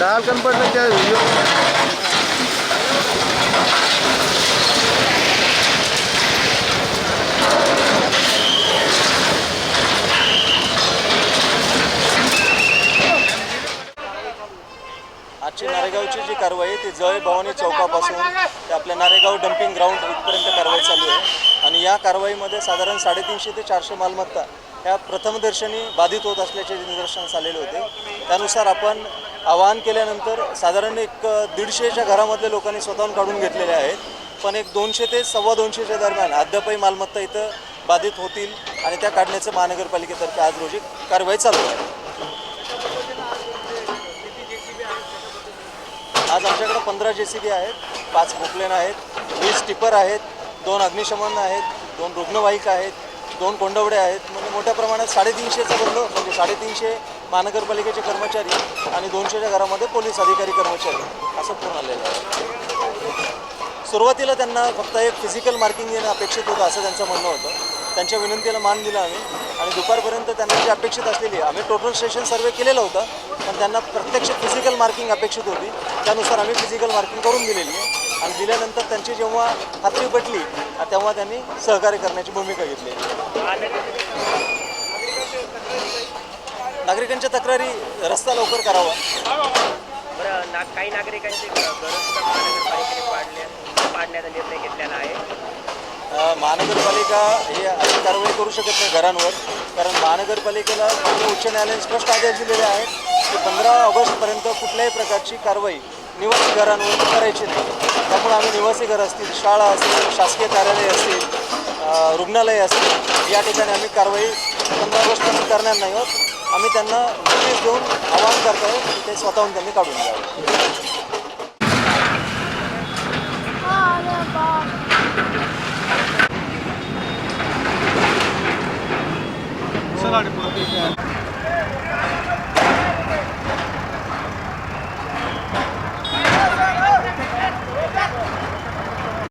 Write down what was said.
मालकांपडलं त्या आजची नारेगावची जी कारवाई आहे ती जय भवानी चौकापासून ते आपल्या नारेगाव डम्पिंग ग्राउंड इथपर्यंत कारवाई चालू आहे. आणि या कारवाईमध्ये साधारण साडेतीनशे ते चारशे मालमत्ता ह्या प्रथमदर्शनी बाधित होत असल्याचे निदर्शनास आलेले होते. त्यानुसार आपण आवाहन केल्यानंतर साधारण एक दीडशेच्या घरामधल्या लोकांनी स्वतःहून काढून घेतलेले आहेत. पण एक दोनशे ते सव्वा दोनशेच्या दरम्यान अद्यापही मालमत्ता इथं बाधित होतील आणि त्या काढण्याचं महानगरपालिकेतर्फे आज रोजी कारवाई चालू आहे. आज आमच्याकडे पंधरा जे सी बी आहेत पाच पोकलेन आहेत वीस टिपर आहेत दोन अग्निशमन आहेत दोन रुग्णवाहिका आहेत दोन कोंडवडे आहेत. मोठ्या प्रमाणात साडेतीनशेचा बंद म्हणजे साडेतीनशे महानगरपालिकेचे कर्मचारी आणि दोनशेच्या घरामध्ये पोलीस अधिकारी कर्मचारी असं पूर्ण आलेलं आहे. सुरुवातीला त्यांना फक्त एक फिजिकल मार्किंग देणं अपेक्षित होतं असं त्यांचं म्हणणं होतं. त्यांच्या विनंतीला मान दिला आम्ही. आणि दुपारपर्यंत त्यांना जी अपेक्षित असलेली आहे आम्ही टोटल स्टेशन सर्वे केलेलं होतं पण त्यांना प्रत्यक्ष फिजिकल मार्किंग अपेक्षित होती. त्यानुसार आम्ही फिजिकल मार्किंग करून दिलेली आहे. आणि दिल्यानंतर त्यांची जेव्हा खात्री पटली तेव्हा त्यांनी सहकार्य करण्याची भूमिका घेतली. नागरिकांच्या तक्रारी रस्ता लवकर करावा. काही नागरिकांचे पाडण्याचा निर्णय घेतलेला आहे. अ, महानगरपालिका हे अशी कारवाई करू शकत नाही घरांवर कारण महानगरपालिकेला उच्च न्यायालयाने स्पष्ट आदेश दिलेले आहेत की पंधरा ऑगस्टपर्यंत कुठल्याही प्रकारची कारवाई निवासी घरांवर करायची नाही. त्यामुळे आम्ही निवासी घर असतील शाळा असतील शासकीय कार्यालय असतील रुग्णालय असतील या ठिकाणी आम्ही कारवाई पंधरा ऑगस्टपर्यंत करणार नाही आहोत. आम्ही त्यांना नोटीस देऊन आवाहन करतोय की ते स्वतःहून त्यांनी काढून घ्यावं.